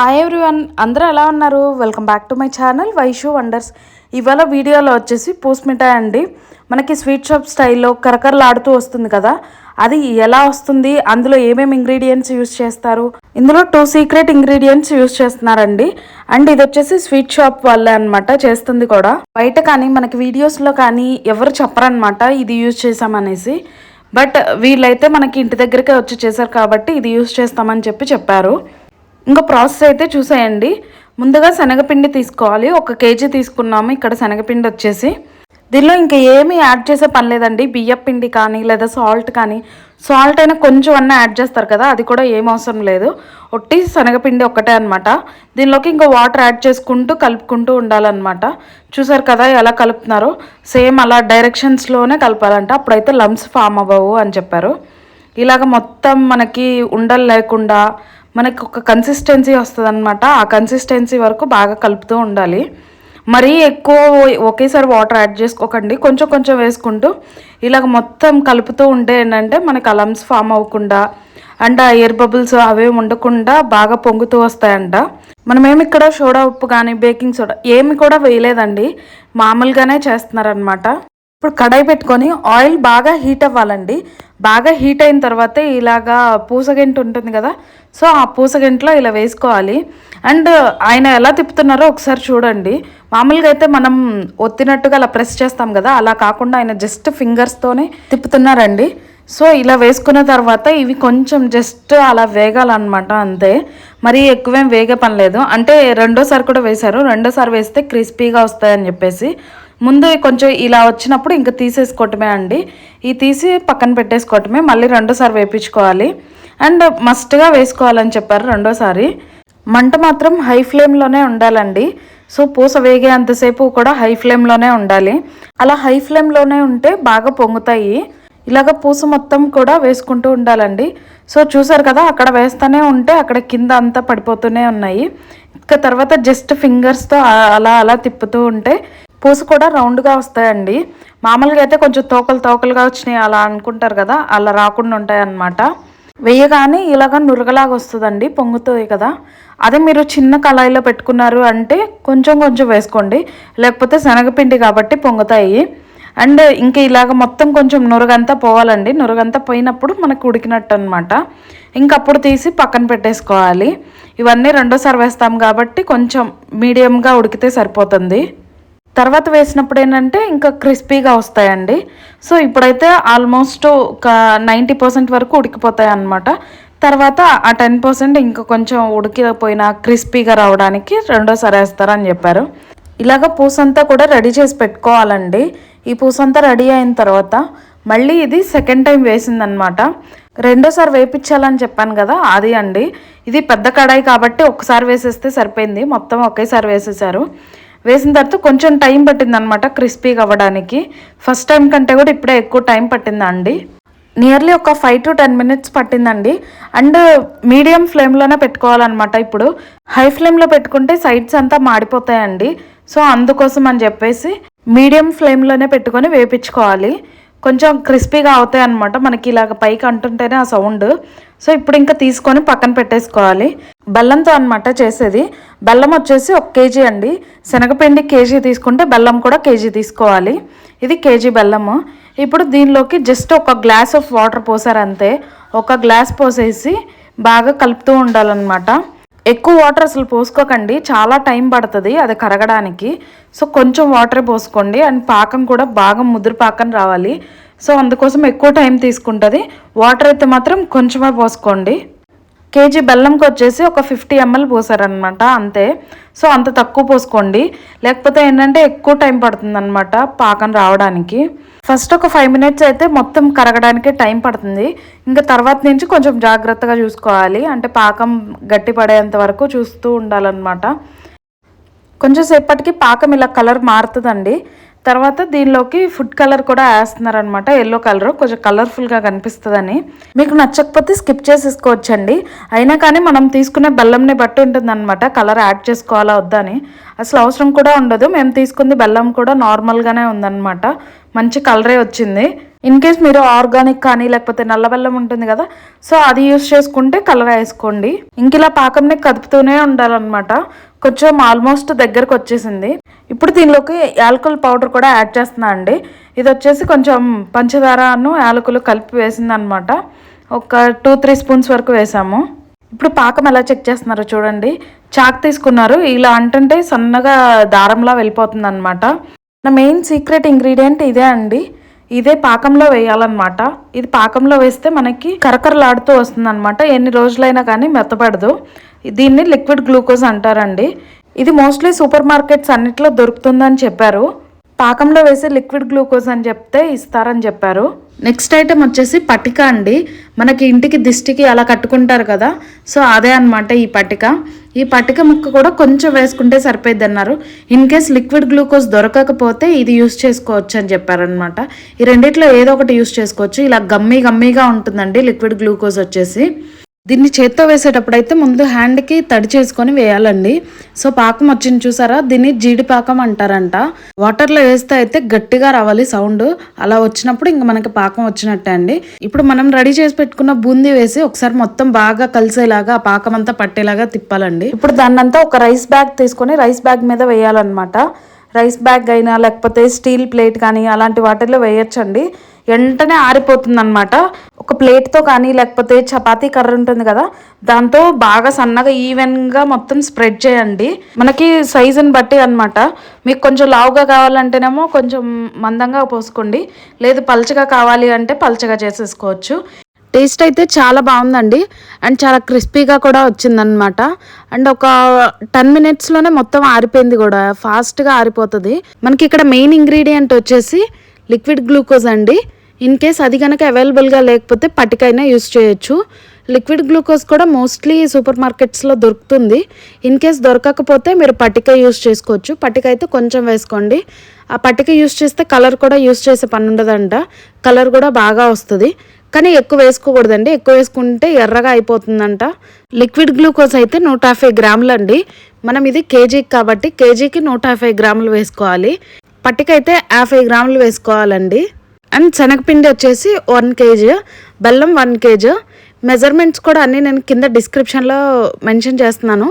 Hi everyone అందరూ ఎలా ఉన్నారు? Welcome back to my channel Vaishu Wonders ఇవాళ వీడియోలో వచ్చేసి పూస్ మిఠాయి అండి. మనకి స్వీట్ షాప్ స్టైల్లో కరకరలాడుతూ వస్తుంది కదా? అది ఎలా వస్తుంది? అందులో ఏమేమి ఇంగ్రీడియంట్స్ యూస్ చేస్తారు? ఇందులో టూ సీక్రెట్ ఇంగ్రీడియంట్స్ యూస్ చేస్తున్నారండి. అండ్ ఇది వచ్చేసి స్వీట్ షాప్ వాళ్ళే అనమాట చేస్తుంది కూడా. బయట కానీ మనకి వీడియోస్లో కానీ ఎవరు చెప్పరనమాట ఇది యూజ్ చేసామనేసి. బట్ వీళ్ళైతే మనకి ఇంటి దగ్గరికే వచ్చి చేశారు కాబట్టి ఇది యూస్ చేస్తామని చెప్పి చెప్పారు. ఇంకా ప్రాసెస్ అయితే చూసేయండి. ముందుగా శనగపిండి తీసుకోవాలి. ఒక కేజీ తీసుకున్నాము. ఇక్కడ శనగపిండి వచ్చేసి దీనిలో ఇంకా ఏమీ యాడ్ చేసే పని లేదండి. బియ్యం పిండి కానీ లేదా సాల్ట్ కానీ సాల్ట్ అయినా కొంచెం అన్న యాడ్ చేస్తారు కదా అది కూడా ఏం అవసరం లేదు. ఒట్టి శనగపిండి ఒక్కటే అనమాట దీనిలోకి ఇంకా వాటర్ యాడ్ చేసుకుంటూ కలుపుకుంటూ ఉండాలన్నమాట. చూసారు కదా ఎలా కలుపుతున్నారో? సేమ్ అలా డైరెక్షన్స్లోనే కలపాలంట. అప్పుడైతే లమ్స్ ఫామ్ అవ్వవు అని చెప్పారు. ఇలాగ మొత్తం మనకి ఉండలు లేకుండా మనకు ఒక కన్సిస్టెన్సీ వస్తుంది అనమాట ఆ కన్సిస్టెన్సీ వరకు బాగా కలుపుతూ ఉండాలి. మరీ ఎక్కువ ఒకేసారి వాటర్ యాడ్ చేసుకోకండి. కొంచెం కొంచెం వేసుకుంటూ ఇలాగ మొత్తం కలుపుతూ ఉంటే ఏంటంటే మనకి అలమ్స్ ఫామ్ అవ్వకుండా అండ్ ఆ ఎయిర్ బబుల్స్ అవే ఉండకుండా బాగా పొంగుతూ వస్తాయంట. మనమేమి ఇక్కడ సోడా ఉప్పు కానీ బేకింగ్ సోడా ఏమి కూడా వేయలేదండి. మామూలుగానే చేస్తున్నారనమాట ఇప్పుడు కడాయి పెట్టుకొని ఆయిల్ బాగా హీట్ అవ్వాలండి. బాగా హీట్ అయిన తర్వాత ఇలాగా పూసగంట ఉంటుంది కదా. సో ఆ పూసగంటలో ఇలా వేసుకోవాలి. అండ్ ఆయన ఎలా తిప్పుతున్నారో ఒకసారి చూడండి. మామూలుగా అయితే మనం ఒత్తినట్టుగా అలా ప్రెస్ చేస్తాం కదా. అలా కాకుండా ఆయన జస్ట్ ఫింగర్స్తోనే తిప్పుతున్నారండి. సో ఇలా వేసుకున్న తర్వాత ఇవి కొంచెం జస్ట్ అలా వేగాలన్నమాట అంతే. మరీ ఎక్కువేం వేగే పని లేదు. అంటే రెండోసారి కూడా వేశారు. రెండోసారి వేస్తే క్రిస్పీగా వస్తాయని చెప్పేసి. ముందు కొంచెం ఇలా వచ్చినప్పుడు ఇంకా తీసేసుకోవటమే అండి. ఈ తీసి పక్కన పెట్టేసుకోవటమే మళ్ళీ రెండోసారి వేపించుకోవాలి. అండ్ మస్ట్గా వేసుకోవాలని చెప్పారు రెండోసారి. మంట మాత్రం హై ఫ్లేమ్లోనే ఉండాలండి. సో పూస వేగే అంతసేపు కూడా హై ఫ్లేమ్లోనే ఉండాలి. అలా హై ఫ్లేమ్లోనే ఉంటే బాగా పొంగుతాయి. ఇలాగ పూస మొత్తం కూడా వేసుకుంటూ ఉండాలండి. సో చూసారు కదా అక్కడ వేస్తూనే ఉంటే అక్కడ కింద అంతా పడిపోతూనే ఉన్నాయి. ఇంకా తర్వాత జస్ట్ ఫింగర్స్తో అలా అలా తిప్పుతూ ఉంటే పూస కూడా రౌండ్గా వస్తాయండి. మామూలుగా అయితే కొంచెం తోకలు తోకలుగా వచ్చినాయి అలా అనుకుంటారు కదా అలా రాకుండా ఉంటాయి అన్నమాట వేయగానే ఇలాగ నురగలాగా వస్తుందండి పొంగుతుంది కదా. అదే మీరు చిన్న కళాయిలో పెట్టుకున్నారు అంటే కొంచెం కొంచెం వేసుకోండి లేకపోతే శనగపిండి కాబట్టి పొంగుతాయి. అండ్ ఇంకా ఇలాగ మొత్తం కొంచెం నురగంతా పోవాలండి. నురగంతా పోయినప్పుడు మనకు ఉడికినట్టు అనమాట ఇంకప్పుడు తీసి పక్కన పెట్టేసుకోవాలి. ఇవన్నీ రెండోసారి వేస్తాం కాబట్టి కొంచెం మీడియంగా ఉడికితే సరిపోతుంది. తర్వాత వేసినప్పుడు ఏంటంటే ఇంకా క్రిస్పీగా వస్తాయండి. సో ఇప్పుడైతే ఆల్మోస్ట్ ఒక నైంటీ పర్సెంట్ వరకు ఉడికిపోతాయి అన్నమాట. తర్వాత ఆ టెన్ పర్సెంట్ ఇంకా కొంచెం ఉడికిపోయిన క్రిస్పీగా రావడానికి రెండోసారి వేస్తారని చెప్పారు. ఇలాగ పూసంతా కూడా రెడీ చేసి పెట్టుకోవాలండి. ఈ పూసంతా రెడీ అయిన తర్వాత మళ్ళీ ఇది సెకండ్ టైం వేసిందనమాట రెండోసారి వేపించాలని చెప్పాను కదా అది అండి. ఇది పెద్ద కడాయి కాబట్టి ఒకసారి వేసేస్తే సరిపోయింది. మొత్తం ఒకేసారి వేసేసారు. వేసిన తర్వాత కొంచెం టైం పట్టింది అనమాట క్రిస్పీగా అవ్వడానికి. ఫస్ట్ టైం కంటే కూడా ఇప్పుడే ఎక్కువ టైం పట్టిందండి. నియర్లీ ఒక ఫైవ్ టు టెన్ మినిట్స్ పట్టిందండి. అండ్ మీడియం ఫ్లేమ్లోనే పెట్టుకోవాలన్నమాట ఇప్పుడు. హై ఫ్లేమ్లో పెట్టుకుంటే సైడ్స్ అంతా మాడిపోతాయండి. సో అందుకోసం అని చెప్పేసి మీడియం ఫ్లేమ్లోనే పెట్టుకొని వేపించుకోవాలి. కొంచెం క్రిస్పీగా అవుతాయి అనమాట మనకి ఇలాగ పైకి అంటుంటేనే ఆ సౌండ్. సో ఇప్పుడు ఇంకా తీసుకొని పక్కన పెట్టేసుకోవాలి. బెల్లంతో అనమాట చేసేది. బెల్లం వచ్చేసి ఒక కేజీ అండి. శనగపిండి కేజీ తీసుకుంటే బెల్లం కూడా కేజీ తీసుకోవాలి. ఇది కేజీ బెల్లము. ఇప్పుడు దీనిలోకి జస్ట్ ఒక గ్లాస్ ఆఫ్ వాటర్ పోసారంతే. ఒక గ్లాస్ పోసేసి బాగా కలుపుతూ ఉండాలన్నమాట. ఎక్కువ వాటర్ అసలు పోసుకోకండి. చాలా టైం పడుతుంది అది కరగడానికి. సో కొంచెం వాటర్ పోసుకోండి. అండ్ పాకం కూడా బాగా ముదురు పాకం రావాలి. సో అందుకోసం ఎక్కువ టైం తీసుకుంటుంది. వాటర్ అయితే మాత్రం కొంచెమే పోసుకోండి. కేజీ బెల్లంకి వచ్చేసి ఒక ఫిఫ్టీ ఎంఎల్ పోసారనమాట అంతే. సో అంత తక్కువ పోసుకోండి. లేకపోతే ఏంటంటే ఎక్కువ టైం పడుతుందన్నమాట పాకం రావడానికి. ఫస్ట్ ఒక ఫైవ్ మినిట్స్ అయితే మొత్తం కరగడానికి టైం పడుతుంది. ఇంకా తర్వాత నుంచి కొంచెం జాగ్రత్తగా చూసుకోవాలి. అంటే పాకం గట్టి పడేంత వరకు చూస్తూ ఉండాలన్నమాట. కొంచెం సేపటికి పాకం ఇలా కలర్ మారుతుందండి. తర్వాత దీనిలోకి ఫుడ్ కలర్ కూడా వేస్తున్నారనమాట. ఎల్లో కలర్ కొంచెం కలర్ఫుల్గా కనిపిస్తుందని. మీకు నచ్చకపోతే స్కిప్ చేసేసుకోవచ్చండి. అయినా కానీ మనం తీసుకునే బెల్లంని బట్టి ఉంటుందన్నమాట. కలర్ యాడ్ చేసుకోవాలా వద్దని. అసలు అవసరం కూడా ఉండదు. మేము తీసుకుంది బెల్లం కూడా నార్మల్గానే ఉందన్నమాట. మంచి కలరే వచ్చింది. ఇన్ కేస్ మీరు ఆర్గానిక్ కానీ లేకపోతే నల్ల బెల్లం ఉంటుంది కదా సో అది యూస్ చేసుకుంటే కలర్ వేసుకోండి. ఇంక ఇలా పాకంని కదుపుతూనే ఉండాలన్నమాట. కొంచెం ఆల్మోస్ట్ దగ్గరకు వచ్చేసింది. ఇప్పుడు దీనిలోకి యాలకుల పౌడర్ కూడా యాడ్ చేస్తున్నా అండి. ఇది వచ్చేసి కొంచెం పంచదారను యాలకులు కలిపి వేసింది అనమాట ఒక టూ త్రీ స్పూన్స్ వరకు వేసాము. ఇప్పుడు పాకం ఎలా చెక్ చేస్తున్నారో చూడండి. చాక్ తీసుకున్నారు. ఇలా అంటుంటే సన్నగా దారంలా వెళ్ళిపోతుంది అనమాట నా మెయిన్ సీక్రెట్ ఇంగ్రీడియంట్ ఇదే అండి. ఇదే పాకంలో వేయాలన్నమాట. ఇది పాకంలో వేస్తే మనకి కరకరలాడుతూ వస్తుంది అనమాట ఎన్ని రోజులైనా కానీ మెత్తపడదు. దీన్ని లిక్విడ్ గ్లూకోజ్ అంటారండి. ఇది మోస్ట్లీ సూపర్ మార్కెట్స్ అన్నిట్లో దొరుకుతుందని చెప్పారు. పాకంలో వేసే లిక్విడ్ గ్లూకోజ్ అని చెప్తే ఇస్తారని చెప్పారు. నెక్స్ట్ ఐటెం వచ్చేసి పటిక అండి. మనకి ఇంటికి దిష్టికి అలా కట్టుకుంటారు కదా. సో అదే అనమాట ఈ పటిక. ఈ పటిక ముక్క కూడా కొంచెం వేసుకుంటే సరిపోయింది అన్నారు ఇన్ కేస్ లిక్విడ్ గ్లూకోజ్ దొరకకపోతే ఇది యూస్ చేసుకోవచ్చు అని చెప్పారనమాట ఈ రెండిట్లో ఏదో ఒకటి యూస్ చేసుకోవచ్చు. ఇలా గమ్మీ గమ్మీగా ఉంటుందండి లిక్విడ్ గ్లూకోజ్ వచ్చేసి. దీన్ని చేత్తో వేసేటప్పుడు అయితే ముందు హ్యాండ్కి తడి చేసుకొని వేయాలండి. సో పాకం వచ్చింది చూసారా? దీన్ని జీడి పాకం అంటారంట. వాటర్లో వేస్తే అయితే గట్టిగా రావాలి సౌండ్. అలా వచ్చినప్పుడు ఇంక మనకి పాకం వచ్చినట్టే అండి. ఇప్పుడు మనం రెడీ చేసి పెట్టుకున్న బూందీ వేసి ఒకసారి మొత్తం బాగా కలిసేలాగా ఆ పాకం అంతా పట్టేలాగా తిప్పాలండి. ఇప్పుడు దాన్నంతా ఒక రైస్ బ్యాగ్ తీసుకొని రైస్ బ్యాగ్ మీద వేయాలన్నమాట. రైస్ బ్యాగ్ అయినా లేకపోతే స్టీల్ ప్లేట్ కానీ అలాంటి వాటిల్లో వేయొచ్చండి. వెంటనే ఆరిపోతుంది అనమాట ఒక ప్లేట్తో కానీ లేకపోతే చపాతీ కర్ర ఉంటుంది కదా దాంతో బాగా సన్నగా ఈవెన్గా మొత్తం స్ప్రెడ్ చేయండి. మనకి సైజుని బట్టి అనమాట మీకు కొంచెం లావుగా కావాలంటేనేమో కొంచెం మందంగా పోసుకోండి. లేదు పల్చగా కావాలి అంటే పల్చగా చేసేసుకోవచ్చు. టేస్ట్ అయితే చాలా బాగుందండి. అండ్ చాలా క్రిస్పీగా కూడా వచ్చిందనమాట అండ్ ఒక టెన్ మినిట్స్లోనే మొత్తం ఆరిపోయింది కూడా. ఫాస్ట్గా ఆరిపోతుంది. మనకి ఇక్కడ మెయిన్ ఇంగ్రీడియంట్ వచ్చేసి లిక్విడ్ గ్లూకోజ్ అండి. ఇన్ కేస్ అది కనుక అవైలబుల్గా లేకపోతే పటికైనా యూస్ చేయొచ్చు. లిక్విడ్ గ్లూకోజ్ కూడా మోస్ట్లీ సూపర్ మార్కెట్స్లో దొరుకుతుంది. ఇన్ కేస్ దొరకకపోతే మీరు పటిక యూస్ చేసుకోవచ్చు. పటిక అయితే కొంచెం వేసుకోండి. ఆ పటిక యూస్ చేస్తే కలర్ కూడా యూస్ చేసే పని ఉండదంట. కలర్ కూడా బాగా వస్తుంది. కానీ ఎక్కువ వేసుకోకూడదండి. ఎక్కువ వేసుకుంటే ఎర్రగా అయిపోతుందంట. లిక్విడ్ గ్లూకోజ్ అయితే నూట యాభై గ్రాములండి మనం ఇది కేజీకి కాబట్టి కేజీకి నూట యాభై గ్రాములు వేసుకోవాలి. పట్టిక అయితే యాభై గ్రాములు వేసుకోవాలండి. అండ్ శనగపిండి వచ్చేసి వన్ కేజీ బెల్లం వన్ కేజీ. మెజర్మెంట్స్ కూడా అన్నీ నేను కింద డిస్క్రిప్షన్లో మెన్షన్ చేస్తున్నాను.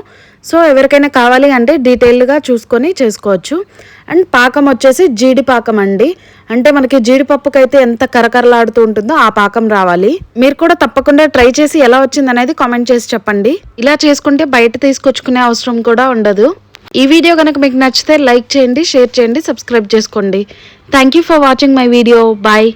సో ఎవరికైనా కావాలి అంటే డీటెయిల్డ్గా చూసుకొని చేసుకోవచ్చు. అండ్ పాకం వచ్చేసి జీడి పాకం అండి. అంటే మనకి జీడిపప్పుకైతే ఎంత కరకరలాడుతూ ఉంటుందో ఆ పాకం రావాలి. మీరు కూడా తప్పకుండా ట్రై చేసి ఎలా వచ్చింది అనేది కామెంట్ చేసి చెప్పండి. ఇలా చేసుకుంటే బయట తీసుకొచ్చుకునే అవసరం కూడా ఉండదు. ఈ వీడియో కనుక మీకు నచ్చితే లైక్ చేయండి షేర్ చేయండి సబ్స్క్రైబ్ చేసుకోండి. Thank you for watching my video bye